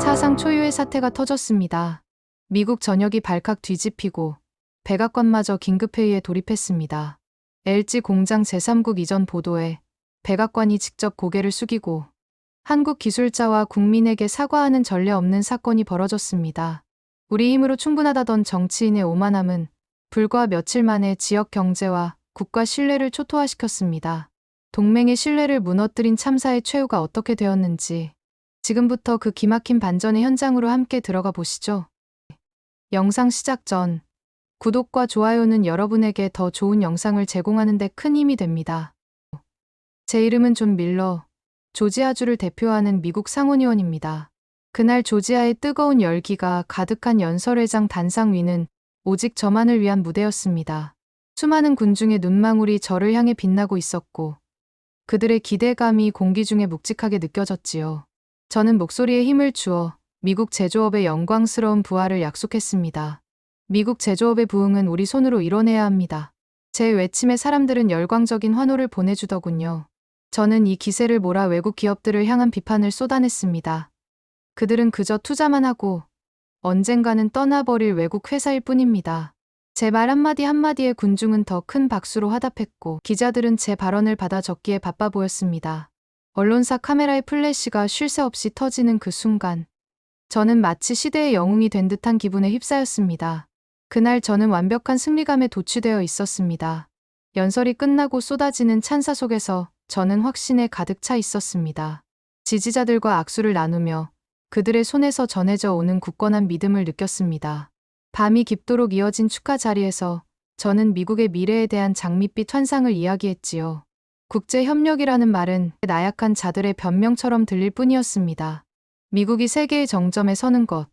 사상 초유의 사태가 터졌습니다. 미국 전역이 발칵 뒤집히고 백악관마저 긴급회의에 돌입했습니다. LG 공장 제3국 이전 보도에 백악관이 직접 고개를 숙이고 한국 기술자와 국민에게 사과하는 전례 없는 사건이 벌어졌습니다. 우리 힘으로 충분하다던 정치인의 오만함은 불과 며칠 만에 지역 경제와 국가 신뢰를 초토화시켰습니다. 동맹의 신뢰를 무너뜨린 참사의 최후가 어떻게 되었는지 지금부터 그 기막힌 반전의 현장으로 함께 들어가 보시죠. 영상 시작 전 구독과 좋아요는 여러분에게 더 좋은 영상을 제공하는 데 큰 힘이 됩니다. 제 이름은 존 밀러, 조지아주를 대표하는 미국 상원의원입니다. 그날 조지아의 뜨거운 열기가 가득한 연설회장 단상 위는 오직 저만을 위한 무대였습니다. 수많은 군중의 눈망울이 저를 향해 빛나고 있었고 그들의 기대감이 공기 중에 묵직하게 느껴졌지요. 저는 목소리에 힘을 주어 미국 제조업의 영광스러운 부활을 약속했습니다. 미국 제조업의 부흥은 우리 손으로 이뤄내야 합니다. 제 외침에 사람들은 열광적인 환호를 보내주더군요. 저는 이 기세를 몰아 외국 기업들을 향한 비판을 쏟아냈습니다. 그들은 그저 투자만 하고 언젠가는 떠나버릴 외국 회사일 뿐입니다. 제 말 한마디 한마디에 군중은 더 큰 박수로 화답했고 기자들은 제 발언을 받아 적기에 바빠 보였습니다. 언론사 카메라의 플래시가 쉴 새 없이 터지는 그 순간 저는 마치 시대의 영웅이 된 듯한 기분에 휩싸였습니다. 그날 저는 완벽한 승리감에 도취되어 있었습니다. 연설이 끝나고 쏟아지는 찬사 속에서 저는 확신에 가득 차 있었습니다. 지지자들과 악수를 나누며 그들의 손에서 전해져 오는 굳건한 믿음을 느꼈습니다. 밤이 깊도록 이어진 축하 자리에서 저는 미국의 미래에 대한 장밋빛 환상을 이야기했지요. 국제협력이라는 말은 나약한 자들의 변명처럼 들릴 뿐이었습니다. 미국이 세계의 정점에 서는 것.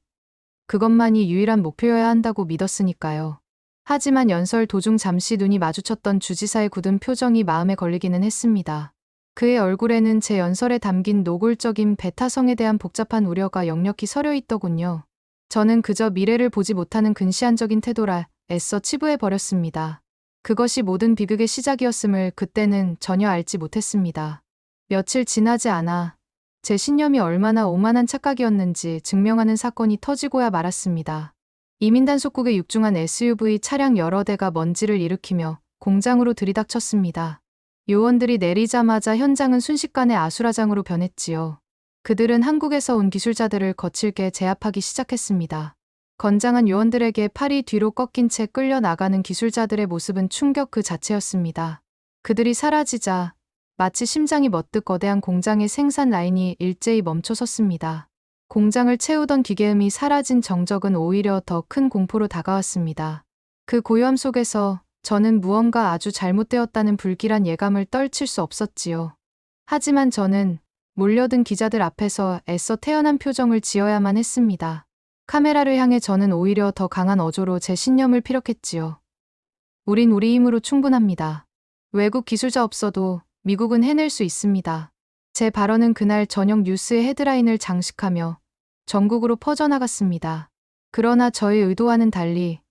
그것만이 유일한 목표여야 한다고 믿었으니까요. 하지만 연설 도중 잠시 눈이 마주쳤던 주지사의 굳은 표정이 마음에 걸리기는 했습니다. 그의 얼굴에는 제 연설에 담긴 노골적인 배타성에 대한 복잡한 우려가 역력히 서려 있더군요. 저는 그저 미래를 보지 못하는 근시안적인 태도라 애써 치부해 버렸습니다. 그것이 모든 비극의 시작이었음을 그때는 전혀 알지 못했습니다. 며칠 지나지 않아 제 신념이 얼마나 오만한 착각이었는지 증명하는 사건이 터지고야 말았습니다. 이민단 속국의 육중한 SUV 차량 여러 대가 먼지를 일으키며 공장으로 들이닥쳤습니다. 요원들이 내리자마자 현장은 순식간에 아수라장으로 변했지요. 그들은 한국에서 온 기술자들을 거칠게 제압하기 시작했습니다. 건장한 요원들에게 팔이 뒤로 꺾인 채 끌려 나가는 기술자들의 모습은 충격 그 자체였습니다. 그들이 사라지자 마치 심장이 멎듯 거대한 공장의 생산 라인이 일제히 멈춰섰습니다. 공장을 채우던 기계음이 사라진 정적은 오히려 더 큰 공포로 다가왔습니다. 그 고요함 속에서 저는 무언가 아주 잘못되었다는 불길한 예감을 떨칠 수 없었지요. 하지만 저는 몰려든 기자들 앞에서 애써 태연한 표정을 지어야만 했습니다. 카메라를 향해 저는 오히려 더 강한 어조로 제 신념을 피력했지요. 우린 우리 힘으로 충분합니다. 외국 기술자 없어도 미국은 해낼 수 있습니다. 제 발언은 그날 저녁 뉴스의 헤드라인을 장식하며 전국으로 퍼져나갔습니다. 그러나 저의 의도와는 달리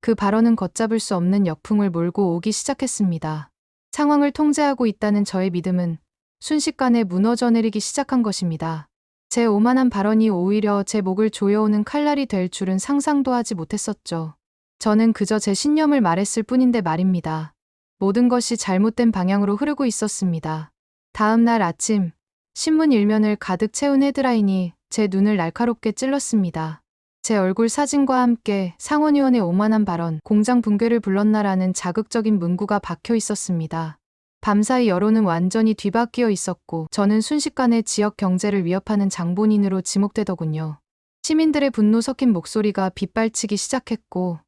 그 발언은 걷잡을 수 없는 역풍을 몰고 오기 시작했습니다. 상황을 통제하고 있다는 저의 믿음은 순식간에 무너져 내리기 시작한 것입니다. 제 오만한 발언이 오히려 제 목을 조여오는 칼날이 될 줄은 상상도 하지 못했었죠. 저는 그저 제 신념을 말했을 뿐인데 말입니다. 모든 것이 잘못된 방향으로 흐르고 있었습니다. 다음 날 아침, 신문 일면을 가득 채운 헤드라인이 제 눈을 날카롭게 찔렀습니다. 제 얼굴 사진과 함께 상원의원의 오만한 발언, 공장 붕괴를 불렀나라는 자극적인 문구가 박혀 있었습니다. 밤사이 여론은 완전히 뒤바뀌어 있었고 저는 순식간에 지역 경제를 위협하는 장본인으로 지목되더군요. 시민들의 분노 섞인 목소리가 빗발치기 시작했고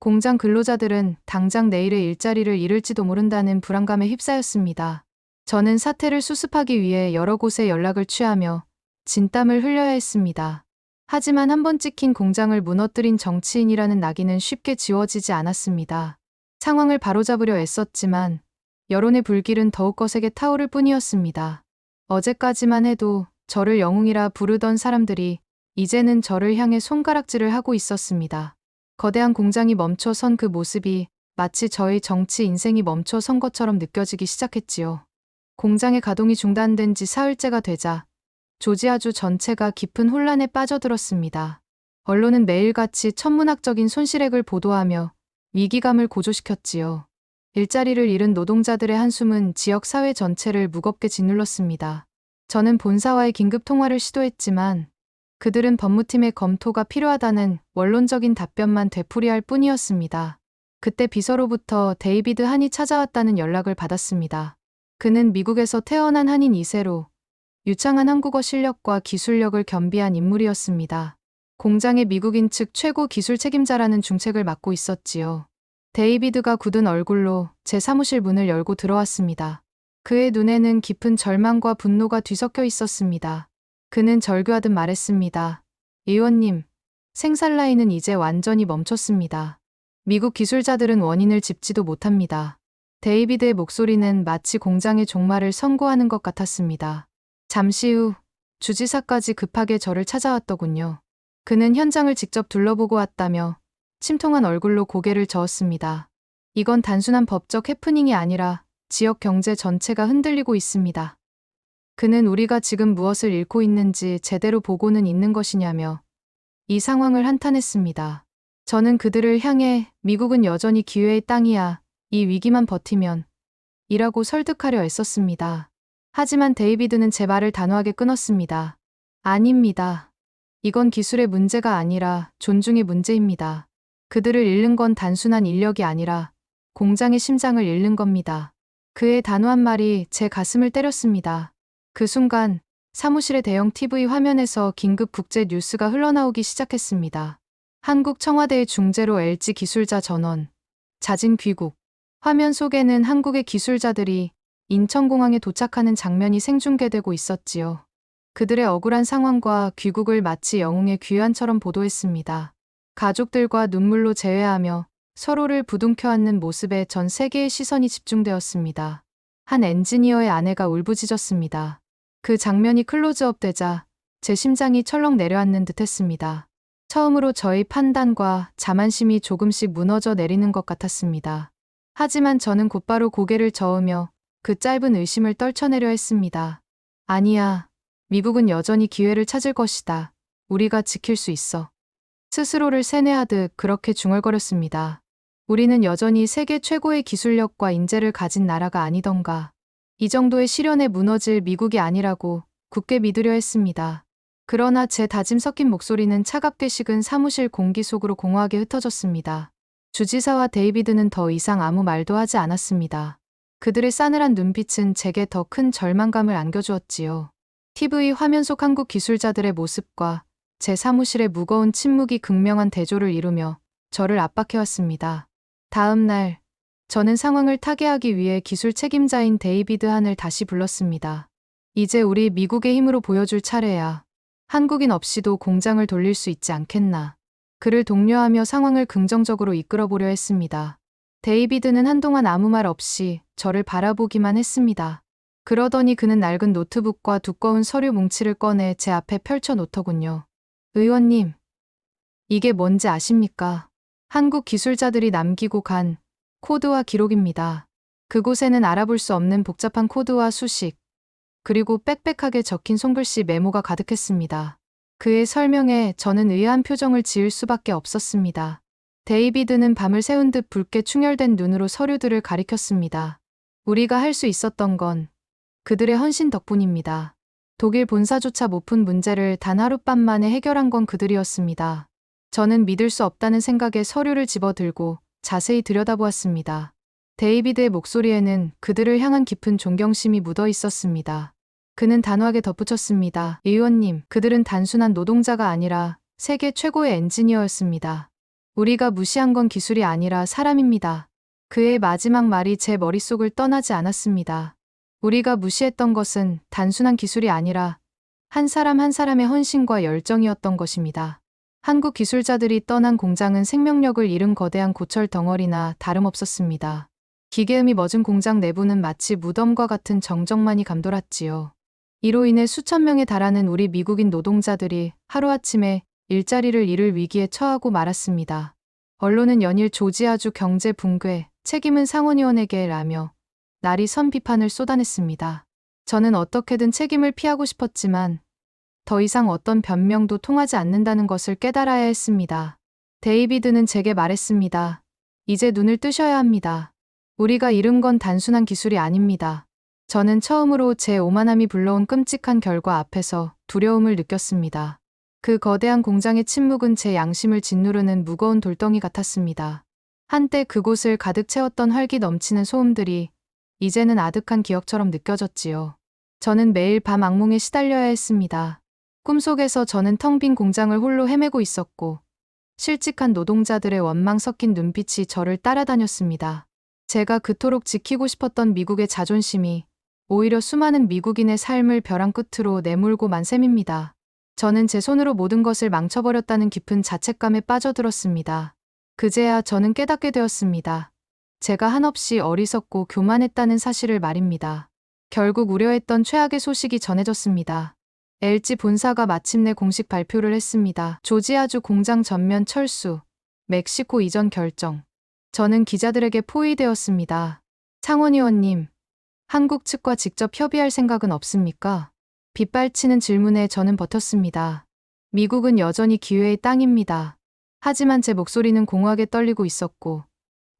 공장 근로자들은 당장 내일의 일자리를 잃을지도 모른다는 불안감에 휩싸였습니다. 저는 사태를 수습하기 위해 여러 곳에 연락을 취하며 진땀을 흘려야 했습니다. 하지만 한 번 찍힌 공장을 무너뜨린 정치인이라는 낙인은 쉽게 지워지지 않았습니다. 상황을 바로잡으려 애썼지만 여론의 불길은 더욱 거세게 타오를 뿐이었습니다. 어제까지만 해도 저를 영웅이라 부르던 사람들이 이제는 저를 향해 손가락질을 하고 있었습니다. 거대한 공장이 멈춰 선 그 모습이 마치 저의 정치 인생이 멈춰 선 것처럼 느껴지기 시작했지요. 공장의 가동이 중단된 지 사흘째가 되자 조지아주 전체가 깊은 혼란에 빠져들었습니다. 언론은 매일같이 천문학적인 손실액을 보도하며 위기감을 고조시켰지요. 일자리를 잃은 노동자들의 한숨은 지역 사회 전체를 무겁게 짓눌렀습니다. 저는 본사와의 긴급 통화를 시도했지만 그들은 법무팀의 검토가 필요하다는 원론적인 답변만 되풀이할 뿐이었습니다. 그때 비서로부터 데이비드 한이 찾아왔다는 연락을 받았습니다. 그는 미국에서 태어난 한인 2세로 유창한 한국어 실력과 기술력을 겸비한 인물이었습니다. 공장의 미국인 측 최고 기술 책임자라는 중책을 맡고 있었지요. 데이비드가 굳은 얼굴로 제 사무실 문을 열고 들어왔습니다. 그의 눈에는 깊은 절망과 분노가 뒤섞여 있었습니다. 그는 절규하듯 말했습니다. 의원님, 생산 라인은 이제 완전히 멈췄습니다. 미국 기술자들은 원인을 짚지도 못합니다. 데이비드의 목소리는 마치 공장의 종말을 선고하는 것 같았습니다. 잠시 후 주지사까지 급하게 저를 찾아왔더군요. 그는 현장을 직접 둘러보고 왔다며 침통한 얼굴로 고개를 저었습니다. 이건 단순한 법적 해프닝이 아니라 지역 경제 전체가 흔들리고 있습니다. 그는 우리가 지금 무엇을 잃고 있는지 제대로 보고는 있는 것이냐며 이 상황을 한탄했습니다. 저는 그들을 향해 미국은 여전히 기회의 땅이야. 이 위기만 버티면 이라고 설득하려 애썼습니다. 하지만 데이비드는 제 말을 단호하게 끊었습니다. 아닙니다. 이건 기술의 문제가 아니라 존중의 문제입니다. 그들을 잃는 건 단순한 인력이 아니라 공장의 심장을 잃는 겁니다. 그의 단호한 말이 제 가슴을 때렸습니다. 그 순간 사무실의 대형 TV 화면에서 긴급 국제 뉴스가 흘러나오기 시작했습니다. 한국 청와대의 중재로 LG 기술자 전원, 자진 귀국. 화면 속에는 한국의 기술자들이 인천공항에 도착하는 장면이 생중계되고 있었지요. 그들의 억울한 상황과 귀국을 마치 영웅의 귀환처럼 보도했습니다. 가족들과 눈물로 재회하며 서로를 부둥켜 안는 모습에 전 세계의 시선이 집중되었습니다. 한 엔지니어의 아내가 울부짖었습니다. 그 장면이 클로즈업 되자 제 심장이 철렁 내려앉는 듯 했습니다. 처음으로 저의 판단과 자만심이 조금씩 무너져 내리는 것 같았습니다. 하지만 저는 곧바로 고개를 저으며 그 짧은 의심을 떨쳐내려 했습니다. 아니야. 미국은 여전히 기회를 찾을 것이다. 우리가 지킬 수 있어. 스스로를 세뇌하듯 그렇게 중얼거렸습니다. 우리는 여전히 세계 최고의 기술력과 인재를 가진 나라가 아니던가. 이 정도의 시련에 무너질 미국이 아니라고 굳게 믿으려 했습니다. 그러나 제 다짐 섞인 목소리는 차갑게 식은 사무실 공기 속으로 공허하게 흩어졌습니다. 주지사와 데이비드는 더 이상 아무 말도 하지 않았습니다. 그들의 싸늘한 눈빛은 제게 더 큰 절망감을 안겨주었지요. TV 화면 속 한국 기술자들의 모습과 제 사무실의 무거운 침묵이 극명한 대조를 이루며 저를 압박해왔습니다. 다음 날, 저는 상황을 타개하기 위해 기술 책임자인 데이비드 한을 다시 불렀습니다. 이제 우리 미국의 힘으로 보여줄 차례야. 한국인 없이도 공장을 돌릴 수 있지 않겠나. 그를 독려하며 상황을 긍정적으로 이끌어 보려 했습니다. 데이비드는 한동안 아무 말 없이 저를 바라보기만 했습니다. 그러더니 그는 낡은 노트북과 두꺼운 서류 뭉치를 꺼내 제 앞에 펼쳐 놓더군요. 의원님, 이게 뭔지 아십니까? 한국 기술자들이 남기고 간 코드와 기록입니다. 그곳에는 알아볼 수 없는 복잡한 코드와 수식, 그리고 빽빽하게 적힌 손글씨 메모가 가득했습니다. 그의 설명에 저는 의아한 표정을 지을 수밖에 없었습니다. 데이비드는 밤을 새운 듯 붉게 충혈된 눈으로 서류들을 가리켰습니다. 우리가 할 수 있었던 건 그들의 헌신 덕분입니다. 독일 본사조차 못 푼 문제를 단 하룻밤 만에 해결한 건 그들이었습니다. 저는 믿을 수 없다는 생각에 서류를 집어들고 자세히 들여다보았습니다. 데이비드의 목소리에는 그들을 향한 깊은 존경심이 묻어 있었습니다. 그는 단호하게 덧붙였습니다. 의원님, 그들은 단순한 노동자가 아니라 세계 최고의 엔지니어였습니다. 우리가 무시한 건 기술이 아니라 사람입니다. 그의 마지막 말이 제 머릿속을 떠나지 않았습니다. 우리가 무시했던 것은 단순한 기술이 아니라 한 사람 한 사람의 헌신과 열정이었던 것입니다. 한국 기술자들이 떠난 공장은 생명력을 잃은 거대한 고철 덩어리나 다름없었습니다. 기계음이 멎은 공장 내부는 마치 무덤과 같은 정적만이 감돌았지요. 이로 인해 수천 명에 달하는 우리 미국인 노동자들이 하루아침에 일자리를 잃을 위기에 처하고 말았습니다. 언론은 연일 조지아주 경제 붕괴, 책임은 상원의원에게 라며 날이 선 비판을 쏟아냈습니다. 저는 어떻게든 책임을 피하고 싶었지만 더 이상 어떤 변명도 통하지 않는다는 것을 깨달아야 했습니다. 데이비드는 제게 말했습니다. 이제 눈을 뜨셔야 합니다. 우리가 잃은 건 단순한 기술이 아닙니다. 저는 처음으로 제 오만함이 불러온 끔찍한 결과 앞에서 두려움을 느꼈습니다. 그 거대한 공장의 침묵은 제 양심을 짓누르는 무거운 돌덩이 같았습니다. 한때 그곳을 가득 채웠던 활기 넘치는 소음들이 이제는 아득한 기억처럼 느껴졌지요. 저는 매일 밤 악몽에 시달려야 했습니다. 꿈속에서 저는 텅 빈 공장을 홀로 헤매고 있었고 실직한 노동자들의 원망 섞인 눈빛이 저를 따라다녔습니다. 제가 그토록 지키고 싶었던 미국의 자존심이 오히려 수많은 미국인의 삶을 벼랑 끝으로 내몰고 만 셈입니다. 저는 제 손으로 모든 것을 망쳐버렸다는 깊은 자책감에 빠져들었습니다. 그제야 저는 깨닫게 되었습니다. 제가 한없이 어리석고 교만했다는 사실을 말입니다. 결국 우려했던 최악의 소식이 전해졌습니다. LG 본사가 마침내 공식 발표를 했습니다. 조지아주 공장 전면 철수, 멕시코 이전 결정. 저는 기자들에게 포위되었습니다. 창원 의원님, 한국 측과 직접 협의할 생각은 없습니까? 빗발치는 질문에 저는 버텼습니다. 미국은 여전히 기회의 땅입니다. 하지만 제 목소리는 공허하게 떨리고 있었고,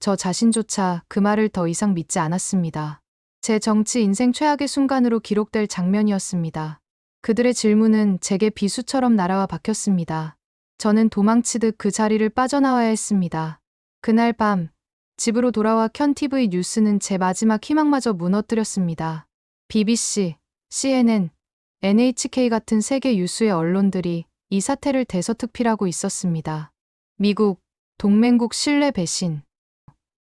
저 자신조차 그 말을 더 이상 믿지 않았습니다. 제 정치 인생 최악의 순간으로 기록될 장면이었습니다. 그들의 질문은 제게 비수처럼 날아와 박혔습니다. 저는 도망치듯 그 자리를 빠져나와야 했습니다. 그날 밤, 집으로 돌아와 켠 TV 뉴스는 제 마지막 희망마저 무너뜨렸습니다. BBC, CNN, NHK 같은 세계 유수의 언론들이 이 사태를 대서특필하고 있었습니다. 미국, 동맹국 신뢰 배신.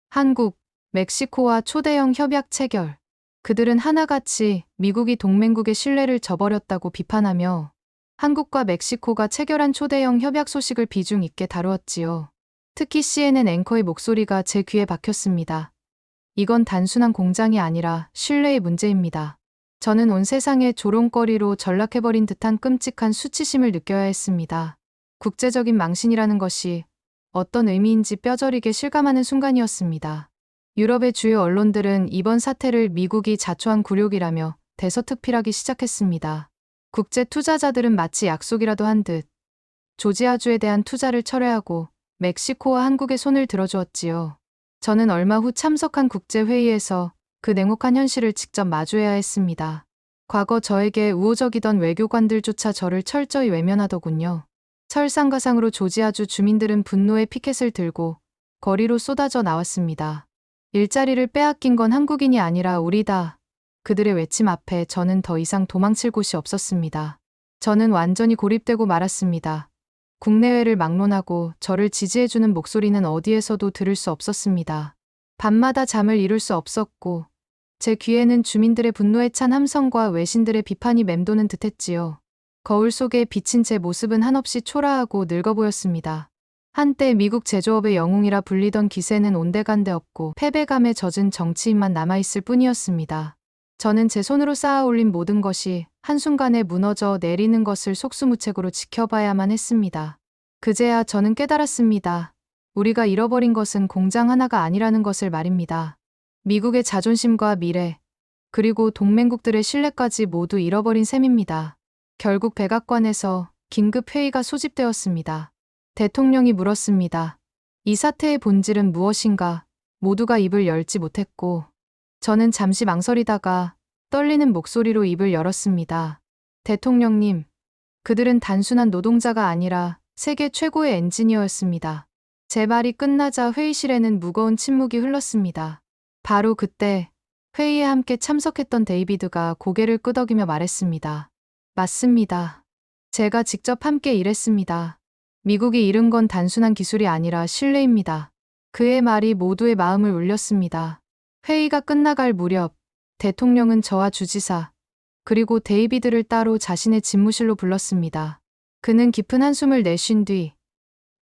한국, 멕시코와 초대형 협약 체결. 그들은 하나같이 미국이 동맹국의 신뢰를 저버렸다고 비판하며 한국과 멕시코가 체결한 초대형 협약 소식을 비중 있게 다루었지요. 특히 CNN 앵커의 목소리가 제 귀에 박혔습니다. 이건 단순한 공장이 아니라 신뢰의 문제입니다. 저는 온 세상의 조롱거리로 전락해버린 듯한 끔찍한 수치심을 느껴야 했습니다. 국제적인 망신이라는 것이 어떤 의미인지 뼈저리게 실감하는 순간이었습니다. 유럽의 주요 언론들은 이번 사태를 미국이 자초한 굴욕이라며 대서특필하기 시작했습니다. 국제 투자자들은 마치 약속이라도 한 듯 조지아주에 대한 투자를 철회하고 멕시코와 한국의 손을 들어주었지요. 저는 얼마 후 참석한 국제회의에서 그 냉혹한 현실을 직접 마주해야 했습니다. 과거 저에게 우호적이던 외교관들조차 저를 철저히 외면하더군요. 설상가상으로 조지아주 주민들은 분노의 피켓을 들고 거리로 쏟아져 나왔습니다. 일자리를 빼앗긴 건 한국인이 아니라 우리다. 그들의 외침 앞에 저는 더 이상 도망칠 곳이 없었습니다. 저는 완전히 고립되고 말았습니다. 국내외를 막론하고 저를 지지해주는 목소리는 어디에서도 들을 수 없었습니다. 밤마다 잠을 이룰 수 없었고, 제 귀에는 주민들의 분노에 찬 함성과 외신들의 비판이 맴도는 듯했지요. 거울 속에 비친 제 모습은 한없이 초라하고 늙어 보였습니다. 한때 미국 제조업의 영웅이라 불리던 기세는 온데간데 없고 패배감에 젖은 정치인만 남아있을 뿐이었습니다. 저는 제 손으로 쌓아 올린 모든 것이 한순간에 무너져 내리는 것을 속수무책으로 지켜봐야만 했습니다. 그제야 저는 깨달았습니다. 우리가 잃어버린 것은 공장 하나가 아니라는 것을 말입니다. 미국의 자존심과 미래, 그리고 동맹국들의 신뢰까지 모두 잃어버린 셈입니다. 결국 백악관에서 긴급 회의가 소집되었습니다. 대통령이 물었습니다. 이 사태의 본질은 무엇인가? 모두가 입을 열지 못했고, 저는 잠시 망설이다가 떨리는 목소리로 입을 열었습니다. 대통령님, 그들은 단순한 노동자가 아니라 세계 최고의 엔지니어였습니다. 제 말이 끝나자 회의실에는 무거운 침묵이 흘렀습니다. 바로 그때 회의에 함께 참석했던 데이비드가 고개를 끄덕이며 말했습니다. 맞습니다. 제가 직접 함께 일했습니다. 미국이 잃은 건 단순한 기술이 아니라 신뢰입니다. 그의 말이 모두의 마음을 울렸습니다. 회의가 끝나갈 무렵 대통령은 저와 주지사 그리고 데이비드를 따로 자신의 집무실로 불렀습니다. 그는 깊은 한숨을 내쉰 뒤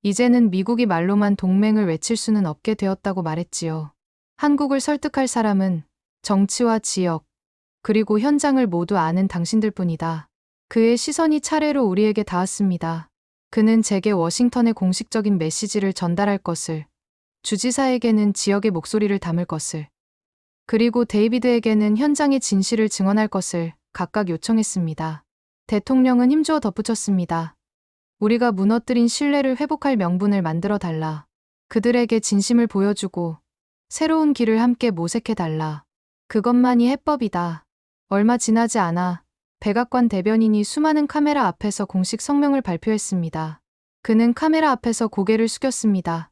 이제는 미국이 말로만 동맹을 외칠 수는 없게 되었다고 말했지요. 한국을 설득할 사람은 정치와 지역 그리고 현장을 모두 아는 당신들 뿐이다. 그의 시선이 차례로 우리에게 닿았습니다. 그는 제게 워싱턴의 공식적인 메시지를 전달할 것을, 주지사에게는 지역의 목소리를 담을 것을, 그리고 데이비드에게는 현장의 진실을 증언할 것을 각각 요청했습니다. 대통령은 힘주어 덧붙였습니다. 우리가 무너뜨린 신뢰를 회복할 명분을 만들어 달라. 그들에게 진심을 보여주고 새로운 길을 함께 모색해 달라. 그것만이 해법이다. 얼마 지나지 않아 백악관 대변인이 수많은 카메라 앞에서 공식 성명을 발표했습니다. 그는 카메라 앞에서 고개를 숙였습니다.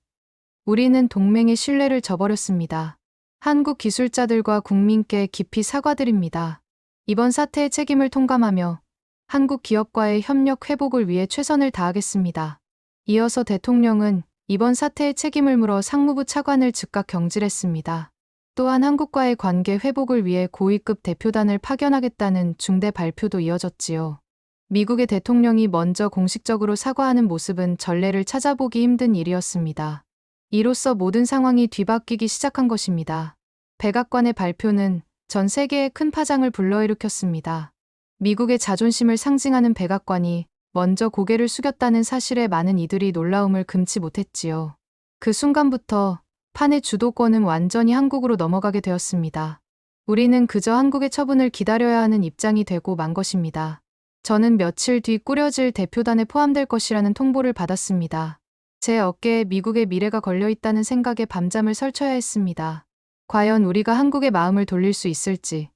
우리는 동맹의 신뢰를 저버렸습니다. 한국 기술자들과 국민께 깊이 사과드립니다. 이번 사태의 책임을 통감하며 한국 기업과의 협력 회복을 위해 최선을 다하겠습니다. 이어서 대통령은 이번 사태의 책임을 물어 상무부 차관을 즉각 경질했습니다. 또한 한국과의 관계 회복을 위해 고위급 대표단을 파견하겠다는 중대 발표도 이어졌지요. 미국의 대통령이 먼저 공식적으로 사과하는 모습은 전례를 찾아보기 힘든 일이었습니다. 이로써 모든 상황이 뒤바뀌기 시작한 것입니다. 백악관의 발표는 전 세계에 큰 파장을 불러일으켰습니다. 미국의 자존심을 상징하는 백악관이 먼저 고개를 숙였다는 사실에 많은 이들이 놀라움을 금치 못했지요. 그 순간부터 판의 주도권은 완전히 한국으로 넘어가게 되었습니다. 우리는 그저 한국의 처분을 기다려야 하는 입장이 되고 만 것입니다. 저는 며칠 뒤 꾸려질 대표단에 포함될 것이라는 통보를 받았습니다. 제 어깨에 미국의 미래가 걸려 있다는 생각에 밤잠을 설쳐야 했습니다. 과연 우리가 한국의 마음을 돌릴 수 있을지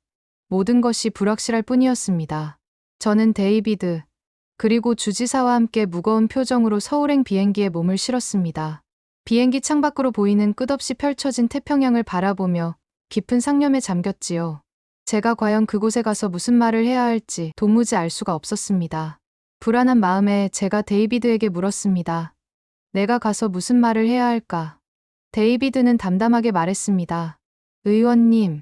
모든 것이 불확실할 뿐이었습니다. 저는 데이비드 그리고 주지사와 함께 무거운 표정으로 서울행 비행기에 몸을 실었습니다. 비행기 창밖으로 보이는 끝없이 펼쳐진 태평양을 바라보며 깊은 상념에 잠겼지요. 제가 과연 그곳에 가서 무슨 말을 해야 할지 도무지 알 수가 없었습니다. 불안한 마음에 제가 데이비드에게 물었습니다. 내가 가서 무슨 말을 해야 할까? 데이비드는 담담하게 말했습니다. 의원님,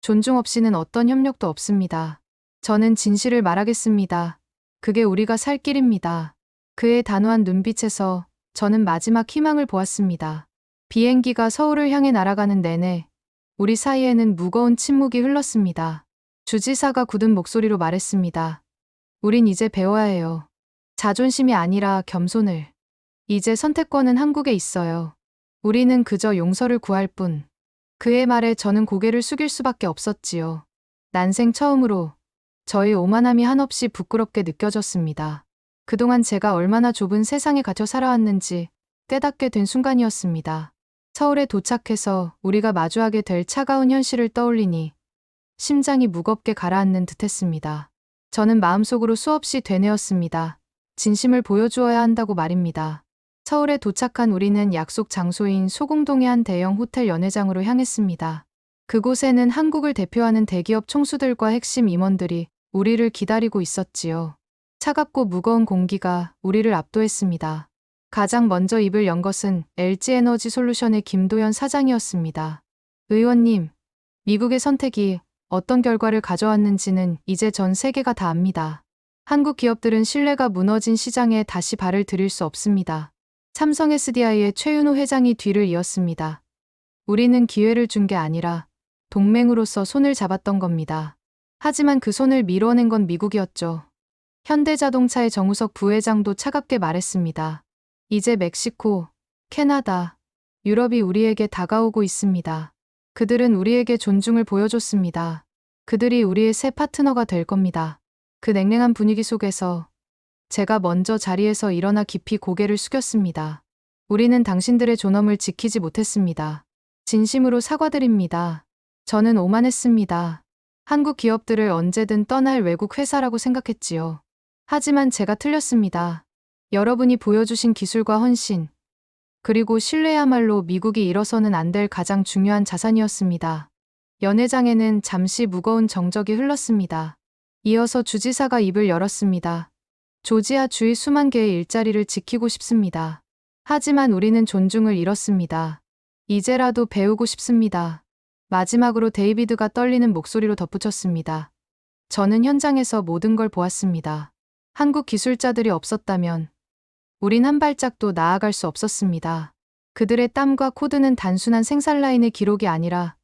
존중 없이는 어떤 협력도 없습니다. 저는 진실을 말하겠습니다. 그게 우리가 살 길입니다. 그의 단호한 눈빛에서 저는 마지막 희망을 보았습니다. 비행기가 서울을 향해 날아가는 내내 우리 사이에는 무거운 침묵이 흘렀습니다. 주지사가 굳은 목소리로 말했습니다. 우린 이제 배워야 해요. 자존심이 아니라 겸손을. 이제 선택권은 한국에 있어요. 우리는 그저 용서를 구할 뿐. 그의 말에 저는 고개를 숙일 수밖에 없었지요. 난생 처음으로 저의 오만함이 한없이 부끄럽게 느껴졌습니다. 그동안 제가 얼마나 좁은 세상에 갇혀 살아왔는지 깨닫게 된 순간이었습니다. 서울에 도착해서 우리가 마주하게 될 차가운 현실을 떠올리니 심장이 무겁게 가라앉는 듯 했습니다. 저는 마음속으로 수없이 되뇌었습니다. 진심을 보여주어야 한다고 말입니다. 서울에 도착한 우리는 약속 장소인 소공동의 한 대형 호텔 연회장으로 향했습니다. 그곳에는 한국을 대표하는 대기업 총수들과 핵심 임원들이 우리를 기다리고 있었지요. 차갑고 무거운 공기가 우리를 압도했습니다. 가장 먼저 입을 연 것은 LG에너지 솔루션의 김도현 사장이었습니다. 의원님, 미국의 선택이 어떤 결과를 가져왔는지는 이제 전 세계가 다 압니다. 한국 기업들은 신뢰가 무너진 시장에 다시 발을 들일 수 없습니다. 삼성 SDI의 최윤호 회장이 뒤를 이었습니다. 우리는 기회를 준 게 아니라 동맹으로서 손을 잡았던 겁니다. 하지만 그 손을 밀어낸 건 미국이었죠. 현대자동차의 정우석 부회장도 차갑게 말했습니다. 이제 멕시코, 캐나다, 유럽이 우리에게 다가오고 있습니다. 그들은 우리에게 존중을 보여줬습니다. 그들이 우리의 새 파트너가 될 겁니다. 그 냉랭한 분위기 속에서 제가 먼저 자리에서 일어나 깊이 고개를 숙였습니다. 우리는 당신들의 존엄을 지키지 못했습니다. 진심으로 사과드립니다. 저는 오만했습니다. 한국 기업들을 언제든 떠날 외국 회사라고 생각했지요. 하지만 제가 틀렸습니다. 여러분이 보여주신 기술과 헌신, 그리고 신뢰야말로 미국이 잃어서는 안 될 가장 중요한 자산이었습니다. 연회장에는 잠시 무거운 정적이 흘렀습니다. 이어서 주지사가 입을 열었습니다. 조지아 주의 수만 개의 일자리를 지키고 싶습니다. 하지만 우리는 존중을 잃었습니다. 이제라도 배우고 싶습니다. 마지막으로 데이비드가 떨리는 목소리로 덧붙였습니다. 저는 현장에서 모든 걸 보았습니다. 한국 기술자들이 없었다면 우린 한 발짝도 나아갈 수 없었습니다. 그들의 땀과 코드는 단순한 생산 라인의 기록이 아니라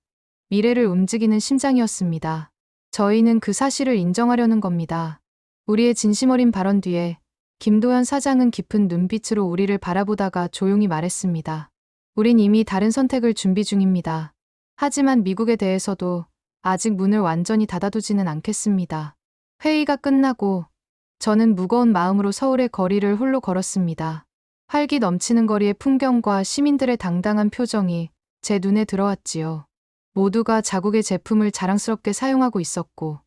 미래를 움직이는 심장이었습니다. 저희는 그 사실을 인정하려는 겁니다. 우리의 진심 어린 발언 뒤에 김도현 사장은 깊은 눈빛으로 우리를 바라보다가 조용히 말했습니다. 우린 이미 다른 선택을 준비 중입니다. 하지만 미국에 대해서도 아직 문을 완전히 닫아두지는 않겠습니다. 회의가 끝나고 저는 무거운 마음으로 서울의 거리를 홀로 걸었습니다. 활기 넘치는 거리의 풍경과 시민들의 당당한 표정이 제 눈에 들어왔지요. 모두가 자국의 제품을 자랑스럽게 사용하고 있었고,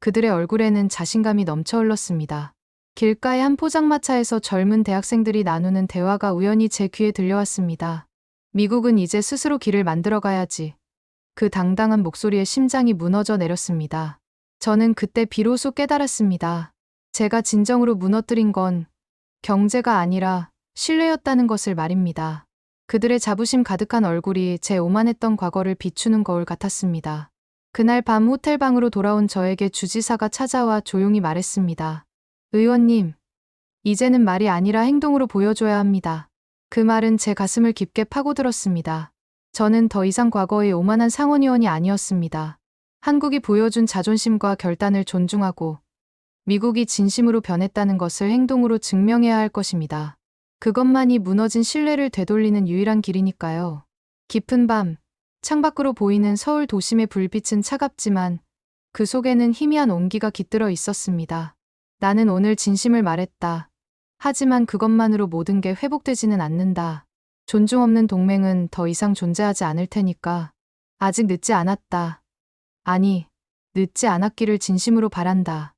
그들의 얼굴에는 자신감이 넘쳐 흘렀습니다. 길가의 한 포장마차에서 젊은 대학생들이 나누는 대화가 우연히 제 귀에 들려왔습니다. 미국은 이제 스스로 길을 만들어 가야지. 그 당당한 목소리에 심장이 무너져 내렸습니다. 저는 그때 비로소 깨달았습니다. 제가 진정으로 무너뜨린 건 경제가 아니라 신뢰였다는 것을 말입니다. 그들의 자부심 가득한 얼굴이 제 오만했던 과거를 비추는 거울 같았습니다. 그날 밤 호텔 방으로 돌아온 저에게 주지사가 찾아와 조용히 말했습니다. 의원님, 이제는 말이 아니라 행동으로 보여줘야 합니다. 그 말은 제 가슴을 깊게 파고들었습니다. 저는 더 이상 과거의 오만한 상원의원이 아니었습니다. 한국이 보여준 자존심과 결단을 존중하고 미국이 진심으로 변했다는 것을 행동으로 증명해야 할 것입니다. 그것만이 무너진 신뢰를 되돌리는 유일한 길이니까요. 깊은 밤, 창밖으로 보이는 서울 도심의 불빛은 차갑지만 그 속에는 희미한 온기가 깃들어 있었습니다. 나는 오늘 진심을 말했다. 하지만 그것만으로 모든 게 회복되지는 않는다. 존중 없는 동맹은 더 이상 존재하지 않을 테니까. 아직 늦지 않았다. 아니, 늦지 않았기를 진심으로 바란다.